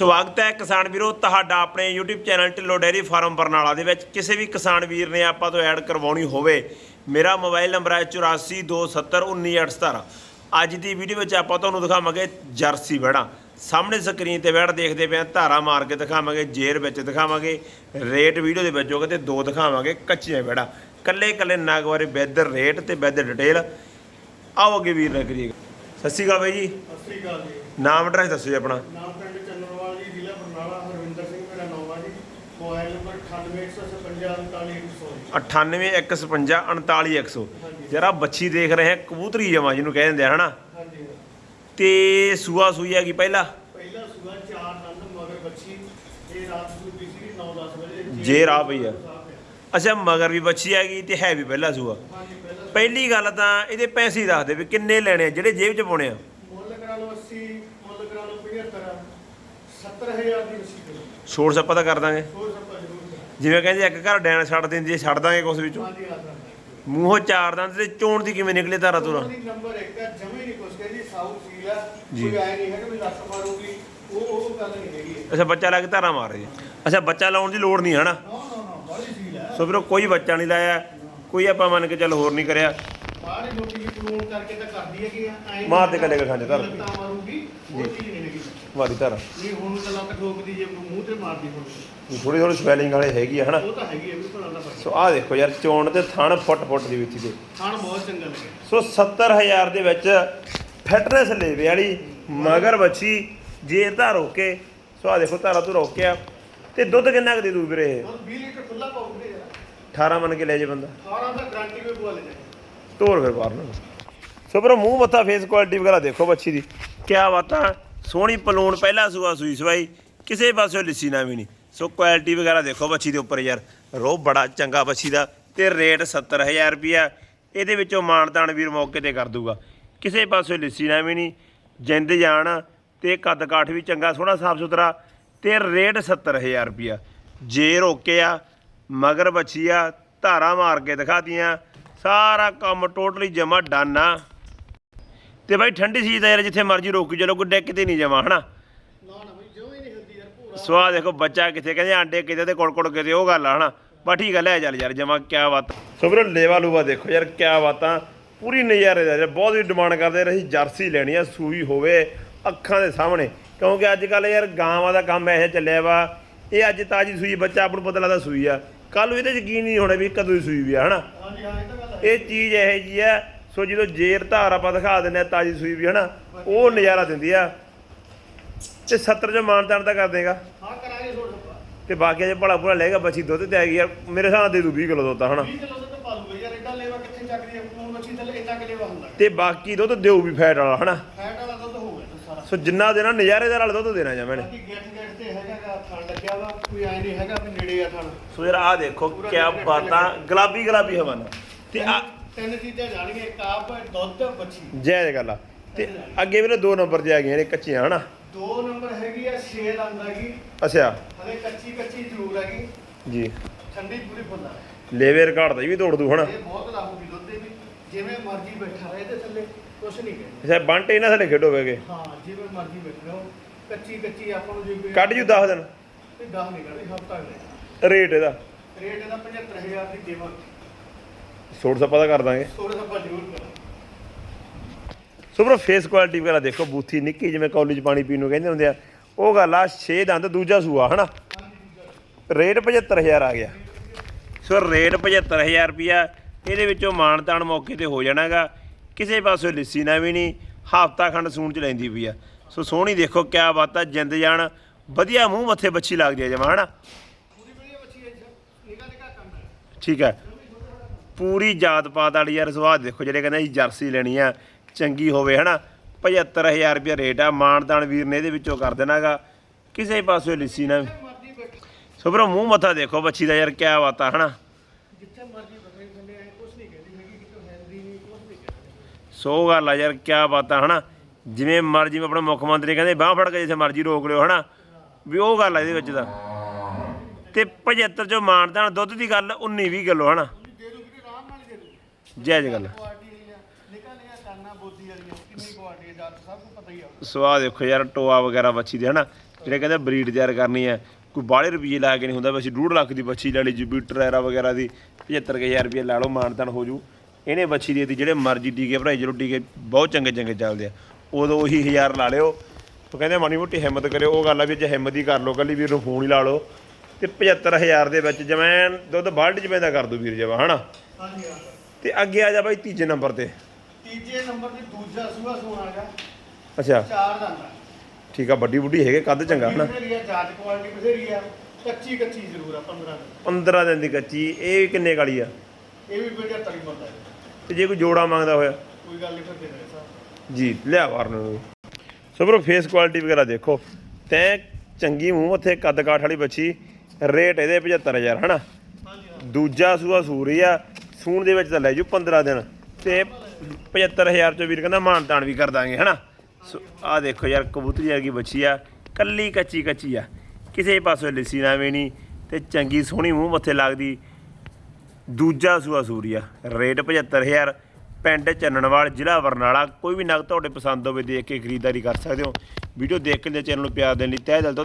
ਸਵਾਗਤ ਹੈ ਕਿਸਾਨ ਵੀਰੋ ਤੁਹਾਡਾ ਆਪਣੇ YouTube channel Dhillon dairy farm Barnala ਦੇ ਵਿੱਚ। ਕਿਸੇ ਵੀ ਕਿਸਾਨ ਵੀਰ ਨੇ ਆਪਾਂ ਤੋਂ ਐਡ ਕਰਵਾਉਣੀ ਹੋਵੇ ਮੇਰਾ ਮੋਬਾਈਲ ਨੰਬਰ ਹੈ 8427191817 ਅੱਜ ਦੀ ਵੀਡੀਓ ਵਿੱਚ ਆਪਾਂ ਤੁਹਾਨੂੰ ਦਿਖਾਵਾਂਗੇ ਜਰਸੀ ਵੜਾ। ਸਾਹਮਣੇ ਸਕਰੀਨ ਤੇ ਵੜ ਦੇਖਦੇ ਹਾਂ ਧਾਰਾ ਮਾਰ ਕੇ ਦਿਖਾਵਾਂਗੇ ਜੇਰ ਵਿੱਚ ਦਿਖਾਵਾਂਗੇ ਰੇਟ ਵੀਡੀਓ ਦੇ ਵਿੱਚ ਹੋਗਾ ਤੇ ਦੋ ਦਿਖਾਵਾਂਗੇ ਕੱਚੀਆਂ ਵੜਾ। ਕੱਲੇ ਕੱਲੇ ਨਾਗ ਬਾਰੇ ਬੈਦਰ ਰੇਟ ਤੇ ਬੈਦਰ ਡਿਟੇਲ। ਆਓ ਅੱਗੇ ਵੀਰ ਨਾ ਕਰੀਏ। ਸਤਿ ਸ਼੍ਰੀ ਅਕਾਲ ਬਾਈ ਜੀ। ਸਤਿ ਸ੍ਰੀ ਅਕਾਲ ਜੀ। ਨਾਮ ਐਡਰੈਸ ਦੱਸੋ ਜੀ ਆਪਣਾ। ਨਾਮ 98155 ਜਰਾ ਬੱਚੀ ਦੇਖ ਰਹੇ ਹਾਂ ਕਬੂਤਰੀ ਜਮਾ ਜਿਹਨੂੰ ਕਹਿ ਦਿੰਦੇ ਆ ਹਨਾ? ਹਾਂਜੀ। ਤੇ ਸੂਆ ਸੂਈ ਹੈਗੀ ਪਹਿਲਾ? ਪਹਿਲਾ ਸੂਆ 4 ਨੰਦ ਮਗਰ ਬੱਚੀ। ਇਹ ਰਾਤ ਨੂੰ ਬੀਸੀ 9-10 ਵਜੇ। ਜੇ ਰਾਹ ਪਈ ਆ। ਅੱਛਾ ਮਗਰ ਵੀ ਬੱਚੀ ਹੈਗੀ ਤੇ ਹੈ ਵੀ ਪਹਿਲਾ ਸੂਆ। ਪਹਿਲੀ ਗੱਲ ਤਾਂ ਇਹਦੇ ਪੈਸੇ ਦੱਸ ਦੇ ਵੀ ਕਿੰਨੇ ਲੈਣੇ ਆ ਜਿਹੜੇ ਜੇਬ 'ਚ ਪਾਉਣੇ ਆ। ਮੁੱਲ ਕਰਾ ਲਓ 80 ਮੁੱਲ ਕਰਾ ਲਓ 75 70000 ਦੀ ਰਸੀਦ ਛੋੜ ਸੱਪਾ ਤਾਂ ਕਰ ਦਾਂਗੇ। ਜਿਵੇਂ ਕਹਿੰਦੇ ਇੱਕ ਘਰ ਡੈਣ ਛੱਡ ਦਿੰਦੀ ਹੈ ਛੱਡ ਦਾਂਗੇ ਕੁਛ ਵਿੱਚੋਂ। ਹਾਂਜੀ ਆ ਮੂੰਹੋਂ ਚਾਰ ਦੰਦ ਤੇ ਚੋਣ ਦੀ ਕਿਵੇਂ ਨਿਕਲੇ ਧਾਰਾ ਤੁਰਾ? ਉਹਦੀ ਨੰਬਰ 1 ਹੈ ਜਮੇ ਨਹੀਂ ਕੁਛ ਕਹਿੰਦੀ ਸਾਊਥ ਸੀਲ ਆ ਜੀ। ਕੋਈ ਆਏ ਨਹੀਂ ਹੈ ਕਿ ਵੀ ਲੱਤ ਮਾਰੂਗੀ। ਉਹ ਉਹ ਗੱਲ ਨਹੀਂ ਹੈਗੀ। ਹੈ। ਅੱਛਾ ਬੱਚਾ ਲਾ ਕੇ ਧਾਰਾ ਮਾਰ ਰਹੀ। ਹੈ ਅੱਛਾ ਬੱਚਾ ਲਾਉਣ ਦੀ ਲੋੜ ਨਹੀਂ ਹਨਾ? ਨਾ ਨਾ ਨਾ ਬੜੀ ਸੀਲ ਹੈ। ਸੋ ਵੀਰੋ ਕੋਈ ਬੱਚਾ ਨਹੀਂ ਲਾਇਆ। ਕੋਈ ਆਪਾਂ ਮੰਨ ਕੇ ਚੱਲ ਹੋਰ ਨਹੀਂ ਕਰਿਆ। ਬਾਹਰ ਛੋਟੀ ਜਿਹੀ ਕਲੋਨ ਕਰਕੇ ਤਾਂ ਕਰਦੀ ਹੈ ਕਿ ਐਂ ਮਾਰ ਦੇ ਕੱਲੇ ਖਾਂਦੇ ਧਰ। ਲੱਤਾਂ ਮਾਰੂਗੀ ਉਹ ਚੀਜ਼ ਨਹੀਂ ਹੈਗੀ। ਵਾਰੀ ਧਾਰਾ। ਨਹੀਂ ਹੁਣ ਤਾਂ ਲੱਤ ਠੋਕਦੀ ਜੇ ਮੂੰਹ ਤੇ ਮਾਰਦੀ ਹੁਣ। ਥੋੜੀ ਥੋੜੀ ਸਵੈਲਿੰਗ ਵਾਲੇ ਹੈਗੀ ਆ ਹਨਾ? ਉਹ ਤਾਂ ਹੈਗੀ ਹੈ ਵੀ ਭਲਾ ਦਾ ਸੋ ਆਹ ਦੇਖੋ ਯਾਰ ਚੋਣ ਤੇ ਥਣ ਫੁੱਟ ਫੁੱਟ ਦੀ ਵਿੱਚ ਦੇ ਖਾਣ ਬਹੁਤ ਚੰਗਾ ਲੱਗਿਆ। ਸੋ 70000 ਦੇ ਵਿੱਚ ਫਿਟਨੈਸ ਲੇਵੇ ਵਾਲੀ ਮਗਰ ਬੱਚੀ ਜੇ ਧਾਰ ਰੋਕੇ। ਸੋ ਆਹ ਦੇਖੋ ਧਾਰਾ ਤੂੰ ਰੋਕਿਆ। ਤੇ ਦੁੱਧ ਕਿੰਨਾ ਕੁ ਦੇ ਦੂ ਵੀਰੇ ਇਹ? ਹੁਣ 20 ਲੀਟਰ ਖੁੱਲਾ ਪਾਉਂਦੇ ਯਾਰ। 18 ਮੰਨ ਕੇ ਲੈ ਜੇ ਬੰਦਾ। 18 ਦਾ ਗਾਰੰਟੀ ਵੀ ਬੁਆ ਲੈ ਤੋਰ ਫਿਰ ਬਾਹਰ ਨੂੰ। ਸੋ ਵੀਰੋ ਮੂੰਹ ਮੱਥਾ ਫੇਸ ਕੁਆਲਿਟੀ ਵਗੈਰਾ ਦੇਖੋ ਬੱਚੀ ਦੀ। ਕਿਆ ਬਾਤਾਂ? ਸੋਹਣੀ ਪਲੂਣ ਪਹਿਲਾ ਸੂਆ ਸੂਈ ਸਵਾਈ, ਕਿਸੇ ਪਾਸਿਓਂ ਲਿੱਸੀ ਨਾ ਵੀ ਨਹੀਂ ਸੋ ਕੁਆਲਿਟੀ ਵਗੈਰਾ ਦੇਖੋ ਬੱਚੀ ਦੇ ਉੱਪਰ ਯਾਰ, ਰੋਹ ਬੜਾ ਚੰਗਾ ਬੱਚੀ ਦਾ ਤੇ ਰੇਟ 70000 ਰੁਪਿਆ ਇਹਦੇ ਵਿੱਚੋਂ ਮਾਨਤਾਨ ਵੀਰ ਮੌਕੇ ਤੇ ਕਰ ਦੂਗਾ। ਕਿਸੇ ਪਾਸਿਓਂ ਲਿੱਸੀ ਨਾ ਵੀ ਨਹੀਂ ਜਿੰਦ ਜਾਣ ਤੇ ਕੱਦ ਕਾਠ ਵੀ ਚੰਗਾ, ਸੋਹਣਾ ਸਾਫ਼ ਸੁਥਰਾ ਤੇ ਰੇਟ 70000 ਰੁਪਿਆ ਜੇ ਰੋਕਿਆ ਮਗਰ ਬੱਚੀ ਆ, ਧਾਰਾ ਮਾਰ ਕੇ ਦਿਖਾਤੀਆਂ ਸਾਰਾ ਕੰਮ ਟੋਟਲੀ ਜਮਾ ਡਨ ਆ। ਤੇ ਬਾਈ ਠੰਡੀ ਸੀ ਤਾਂ ਯਾਰ ਜਿੱਥੇ ਮਰਜ਼ੀ ਰੋਕੀ ਚਲੋ ਗੁੱਡੇ ਕਿਤੇ ਨਹੀਂ ਜਾਵਾਂ, ਹਨਾ? ਨਾ ਨਾ ਦੇਖੋ, ਬੱਚਾ ਕਿੱਥੇ, ਕਹਿੰਦੇ ਆਂਡੇ ਕਿਤੇ ਤੇ ਕੁੜ ਕੁੜ ਕਿਤੇ ਉਹ ਗੱਲ ਆ, ਹਨਾ? ਬਾ ਠੀਕ ਆ, ਲੈ ਚੱਲ ਯਾਰ, ਜਮਾ ਕਿਆ ਬਾਤ ਸੋ ਵੀਰੋ, ਲੇਵਾ ਲੂਵਾ ਦੇਖੋ ਯਾਰ, ਕਿਆ ਬਾਤਾਂ ਪੂਰੀ ਨਜ਼ਾਰੇ ਦਾ ਯਾਰ, ਬਹੁਤ ਹੀ ਡਿਮਾਂਡ ਕਰਦੇ ਰਹੀ ਜਰਸੀ ਲੈਣੀ ਆ, ਸੂਈ ਹੋਵੇ, ਅੱਖਾਂ ਦੇ ਸਾਹਮਣੇ। ਕਿਉਂਕਿ ਅੱਜ ਕੱਲ ਯਾਰ, ਗਾਵਾਂ ਦਾ ਕੰਮ ਐਸੇ ਚੱਲਿਆ ਵਾ। ਇਹ ਅੱਜ ਤਾਜੀ ਸੂਈ, ਬੱਚਾ ਆਪ ਨੂੰ ਪਤਾ ਲੱਗਦਾ ਸੂਈ ਆ। ਕੱਲ ਨੂੰ ਇਹਦੇ ਯਕੀਨ ਨਹੀਂ ਹੋਣਾ ਵੀ ਕਦੋਂ ਹੀ ਸੂਈ ਵੀ ਆ, ਹਨਾ? ਹਾਂਜੀ ਇਹ ਇਹ ਚੀਜ਼ ਇਹੋ ਜੀ ਆ ਸੋ ਜਦੋਂ ਜੇਰ ਧਾਰ ਆਪਾਂ ਦਿਖਾ ਦਿੰਦੇ ਆ ਤਾਜੀ ਸੂਈ ਵੀ ਹਨਾ ਉਹ ਨਜ਼ਾਰਾ ਦਿੰਦੀ ਆ। ਤੇ 70 ਚ ਮਾਨਤਾਨ ਤਾਂ ਕਰ ਦੇਗਾ। ਹਾਂ ਕਰਾਂਗੇ ਤੇ ਬਾਕੀ ਜੇ ਭਲਾ ਭਲਾ ਲੈਗਾ ਬੱਚੀ ਦੁੱਧ ਤੇ ਆ ਗਈ ਯਾਰ ਮੇਰੇ ਹਿਸਾਬ ਨਾਲ ਦੇ ਦੂ 20 ਕਿਲੋ ਦੁੱਧ ਹਨਾ। 20 ਕਿਲੋ ਦਾ ਪਾ ਲੂਗਾ ਯਾਰ ਐਡਾ ਲੇਵਾ ਕਿੱਥੇ ਚੱਕਦੀ ਹੈ ਕੋਣ ਮੱਛੀ ਥੱਲੇ ਇੰਨਾ ਕਿ ਲੇਵਾ ਹੁੰਦਾ। ਤੇ ਬਾਕੀ ਦੁੱਧ ਦਿਓ ਵੀ ਫੈਟ ਵਾਲਾ ਹਨਾ। ਫੈਟ ਵਾਲਾ ਦੁੱਧ ਹੋਊਗਾ ਤਾਂ ਸਾਰਾ। ਸੋ ਜਿੰਨਾ ਦੇਣਾ ਨਜ਼ਾਰੇਦਾਰ ਵਾਲਾ ਦੁੱਧ ਦੇਣਾ ਜਾਂ ਨੇ ਬਾਕੀ ਗੇਟ ਗੇਟ ਤੇ ਹੈਗਾ ਗਾ ਥਣ ਲੱਗਿਆ ਵਾ ਕੋਈ ਐ ਨਹੀਂ ਹੈਗਾ ਵੀ ਨੇੜੇ ਆ ਥਣ। ਸੋ ਯਾਰ ਆ ਦੇਖੋ ਕਿਆ ਬਾਤਾਂ ਗੁਲਾਬੀ ਗੁਲਾਬੀ ਹਵਾਨਾ ਤੇ ਆ ਤਿੰਨ ਚੀਜ਼ਾਂ ਜਾਣਗੇ ਇੱਕ ਆਪ ਦੁੱਧ ਬੱਚੀ ਜੈ ਗੱਲ ਆ ਤੇ ਅੱਗੇ ਵੀਰੇ ਦੋ ਨੰਬਰ ਤੇ ਆ ਗਈਆਂ ਨੇ ਕੱਚੀਆਂ ਹਨਾ? ਦੋ ਨੰਬਰ ਹੈਗੀ ਆ ਛੇ ਦੰਦ ਹੈਗੀ। ਅੱਛਾ। ਹਲੇ ਕੱਚੀ ਕੱਚੀ ਜ਼ਰੂਰ ਹੈਗੀ। ਜੀ। ਠੰਡੀ ਪੂਰੀ ਫੁੱਲ ਆ। ਲੇਵੇ ਰਿਕਾਰਡ ਦਾ ਵੀ ਤੋੜ ਦੂ ਹਨਾ? ਇਹ ਬਹੁਤ ਲਾਹੂਗੀ ਦੁੱਧ ਦੇ ਵੀ। ਜਿਵੇਂ ਮਰਜ਼ੀ ਬੈਠਾ ਰਹੇ ਤੇ ਥੱਲੇ ਕੁਛ ਨਹੀਂ ਕਹਿੰਦੇ ਅੱਛਾ ਬੰਟੇ ਇਹਨਾਂ ਥੱਲੇ ਖੇਡੋਵੇਗੇ ਹਾਂ ਜਿਵੇਂ ਮਰਜ਼ੀ ਬੈਠ ਕੱਚੀ ਕੱਚੀ ਆਪਾਂ ਨੂੰ ਜੇ ਕੱਢ ਜੂ 10 ਦਿਨ। ਤੇ 10 ਨਹੀਂ ਕੱਢਦੀ ਹਫਤਾ ਰੇਟ ਇਹਦਾ। ਰੇਟ ਇਹਦਾ 75000 ਦੀ ਦੇਵਾਂ ਛੋਟ ਸੱਪਾ ਦਾ ਕਰ ਦਾਂਗੇ। ਥੋੜਾ ਸਾ ਜ਼ਰੂਰ ਕਰਾਂ। ਸੋ ਬਰੋ ਫੇਸ ਕੁਆਲਿਟੀ ਵਗੈਰਾ ਦੇਖੋ ਬੂਥੀ ਨਿੱਕੀ ਜਿਵੇਂ ਕਾਲਜ ਪਾਣੀ ਪੀਣ ਨੂੰ ਕਹਿੰਦੇ ਹੁੰਦੇ ਆ। ਉਹ ਗੱਲ ਆ 6 ਦੰਦ ਦੂਜਾ ਸੂਆ ਹਨਾ? ਰੇਟ 75000 ਆ ਗਿਆ। ਸੋ ਰੇਟ 75000 ਰੁਪਿਆ ਇਹਦੇ ਵਿੱਚੋਂ ਮਾਨਤਾਨ ਮੌਕੇ ਤੇ ਹੋ ਜਾਣਾਗਾ। ਕਿਸੇ ਪਾਸੋਂ ਲਿੱਸੀ ਨਾ ਵੀ ਨਹੀਂ ਹਫਤਾ ਖੰਡ ਸੂਣ ਚ ਲੈਂਦੀ ਪਈ ਆ। ਸੋ ਸੋਹਣੀ ਦੇਖੋ ਕਿਆ ਬਾਤ ਆ ਜਿੰਦ ਜਾਨ। ਵਧੀਆ ਮੂੰਹ ਮੱਥੇ ਬੱਚੀ ਲੱਗਦੀ ਆ ਜਮਾ ਹਨਾ? ਠੀਕ ਹੈ ਪੂਰੀ ਜਾਤ ਪਾਤ ਵਾਲੀ ਯਾਰ ਸਵਾਦ ਦੇਖੋ ਜਿਹੜੇ ਕਹਿੰਦੇ ਅਸੀਂ ਜਰਸੀ ਲੈਣੀ ਆ ਚੰਗੀ ਹੋਵੇ ਹਨਾ? 75000 ਰੁਪਏ ਰੇਟ ਆ ਮਾਨਦਾਨ ਵੀਰ ਨੇ ਇਹਦੇ ਵਿੱਚੋਂ ਕਰ ਦੇਣਾਗਾ ਕਿਸੇ ਪਾਸੇ ਲਿੱਸੀ ਨਾ ਸੋ ਵੀਰੋ ਮੂੰਹ ਮੱਥਾ ਦੇਖੋ ਬੱਚੀ ਦਾ ਯਾਰ ਕਿਆ ਬਾਤ ਆ ਹਨਾ? ਜਿੱਥੇ ਮਰਜ਼ੀ ਬੈਠੇ ਥੱਲੇ ਐ ਕੁਛ ਨਹੀਂ ਕਹਿੰਦੀ ਹੈਗੀ ਕਿ ਤੂੰ ਹੈਲਦੀ ਨਹੀਂ ਕੁਛ ਨਹੀਂ ਕਹਿੰਦੀ। ਸੋ ਗੱਲ ਆ ਯਾਰ ਕਿਆ ਬਾਤ ਆ ਹਨਾ? ਜਿਵੇਂ ਮਰਜ਼ੀ ਆਪਣਾ ਮੁੱਖ ਮੰਤਰੀ ਕਹਿੰਦੇ ਬਾਹ ਫੜ ਕੇ ਜਿੱਥੇ ਮਰਜ਼ੀ ਰੋਕ ਲਿਓ ਹਨਾ? ਵੀ ਉਹ ਗੱਲ ਆ ਇਹਦੇ ਵਿੱਚ ਦਾ ਤੇ 75 ਚੋਂ ਮਾਨਦਾਨ ਦੁੱਧ ਦੀ ਗੱਲ 19 20 ਕਿਲੋ ਹਨਾ ਦੇ ਦੂਗੀ ਤੇ ਆਰਾਮ ਨਾਲ ਹੀ ਦੇ ਜੈ ਜਾਇਜ਼ ਗੱਲ ਆ। ਆ ਦੇਖੋ ਯਾਰ, ਟੋਆ ਵਗੈਰਾ ਬੱਚੀ ਦੇ, ਹਨਾ? ਜਿਹੜੇ ਕਹਿੰਦੇ ਬਰੀਡ ਤਿਆਰ ਕਰਨੀ ਹੈ, ਕੋਈ ਬਾਹਲੇ ਰੁਪਏ ਲਾ ਕੇ ਨਹੀਂ ਹੁੰਦਾ ਵੈਸੇ 2.5 ਲੱਖ ਦੀ ਬੱਚੀ ਲੈ ਲਈ ਜੁਪੀਟਰ ਐਰਾ ਵਗੈਰਾ ਦੀ 75000 ਰੁਪਏ ਲਾ ਲਓ, ਮਾਨਤਨ ਹੋ ਜੂ। ਇਹਨੇ ਬੱਚੀ ਦੀ ਜਿਹੜੇ ਮਰਜ਼ੀ ਟੀਕੇ ਭਰਾਈ ਚਲੋ ਟੀਕੇ ਬਹੁਤ ਚੰਗੇ ਚੰਗੇ ਚੱਲਦੇ ਆ। ਉਦੋਂ ਉਹੀ 1000 ਲਾ ਲਿਓ। ਉਹ ਕਹਿੰਦੇ ਮਾੜੀ ਮੋਟੀ ਹਿੰਮਤ ਕਰਿਓ, ਉਹ ਗੱਲ ਆ ਵੀ ਜੇ ਹਿੰਮਤ ਹੀ ਕਰ ਲਓ ਕੱਲੀ ਵੀਰ ਨੂੰ ਫੋਨ ਹੀ ਲਾ ਲਓ। ਤੇ 75000 ਦੇ ਵਿੱਚ ਜਮੈਨ ਦੁੱਧ ਬਾਲਟੀ ਚ ਪੈਂਦਾ ਕਰ ਦੋ ਵੀਰ ਜਵਾ, ਹਨਾ? ਹਾਂਜੀ ਹਾਂ ਤੇ ਅੱਗੇ ਆ ਜਾ ਬਾਈ ਤੀਜੇ ਨੰਬਰ ਤੇ। ਤੀਜੇ ਨੰਬਰ ਤੇ ਦੂਜਾ ਸੂਆ ਸੂਆ ਹੈਗਾ ਅੱਛਾ। ਚਾਰ ਦੰਦ ਠੀਕ ਆ ਵੱਡੀ ਬੁੱਢੀ ਹੈਗੇ ਕੱਦ ਚੰਗਾ ਹਨਾ? ਜਾਤ ਕੁਆਲਿਟੀ ਬਥੇਰੀ ਆ ਕੱਚੀ ਕੱਚੀ ਜ਼ਰੂਰ ਆ 15 ਦਿਨ। 15 ਦਿਨ ਦੀ ਕੱਚੀ ਇਹ ਕਿੰਨੇ ਕਾਲੀ ਆ? ਇਹ ਵੀ 75 ਹੀ ਬੰਦਾ ਹੈ। ਤੇ ਜੇ ਕੋਈ ਜੋੜਾ ਮੰਗਦਾ ਹੋਇਆ? ਕੋਈ ਗੱਲ ਨਹੀਂ ਫਿਰ ਦੇ ਦੇ ਸਾਹਿਬ ਜੀ ਲਿਆ ਵਾਰਨ ਨੂੰ। ਸੋ ਬਰੋ ਫੇਸ ਕੁਆਲਿਟੀ ਵਗੈਰਾ ਦੇਖੋ। ਤੈਂ ਚੰਗੀ ਮੂੰਹ ਉੱਥੇ ਕੱਦ ਕਾਠ ਵਾਲੀ ਬੱਚੀ ਰੇਟ ਇਹਦੇ 75000 ਹਨਾ? ਦੂਜਾ ਸੂਆ ਸੂਰੀ ਆ ਸੂਣ ਦੇ ਵਿੱਚ ਤਾਂ ਲੈ ਜੂ 15 ਦਿਨ ਤੇ 75000 ਚੋਂ ਵੀਰ ਕਹਿੰਦਾ ਮਾਨ ਤਾਨ ਵੀ ਕਰ ਦਾਂਗੇ, ਹਨਾ? ਸੋ ਆ ਦੇਖੋ ਯਾਰ, ਕਬੂਤਰੀ ਵਰਗੀ ਬੱਚੀ ਆ, ਕੱਲੀ ਕੱਚੀ ਕੱਚੀ ਆ। ਕਿਸੇ ਪਾਸੋਂ ਲਿੱਸੀ ਨਾ ਵੀ ਨਹੀਂ ਤੇ ਚੰਗੀ ਸੋਹਣੀ ਮੂੰਹ ਮੱਥੇ ਲੱਗਦੀ। ਦੂਜਾ ਸੂਆ ਸੂਰੀਆ ਰੇਟ 75000 ਪਿੰਡ ਚੰਨਣਵਾਲ, ਜ਼ਿਲ੍ਹਾ ਬਰਨਾਲਾ। ਕੋਈ ਵੀ ਨਗ ਤੁਹਾਡੇ ਪਸੰਦ ਹੋਵੇ ਦੇਖ ਕੇ ਖਰੀਦਦਾਰੀ ਕਰ ਸਕਦੇ ਹੋ। ਵੀਡੀਓ ਦੇਖ ਕੇ ਚੈਨਲ ਨੂੰ ਪਿਆਰ ਦੇਣ ਲਈ ਤਹਿ ਦਿਲ ਤੋਂ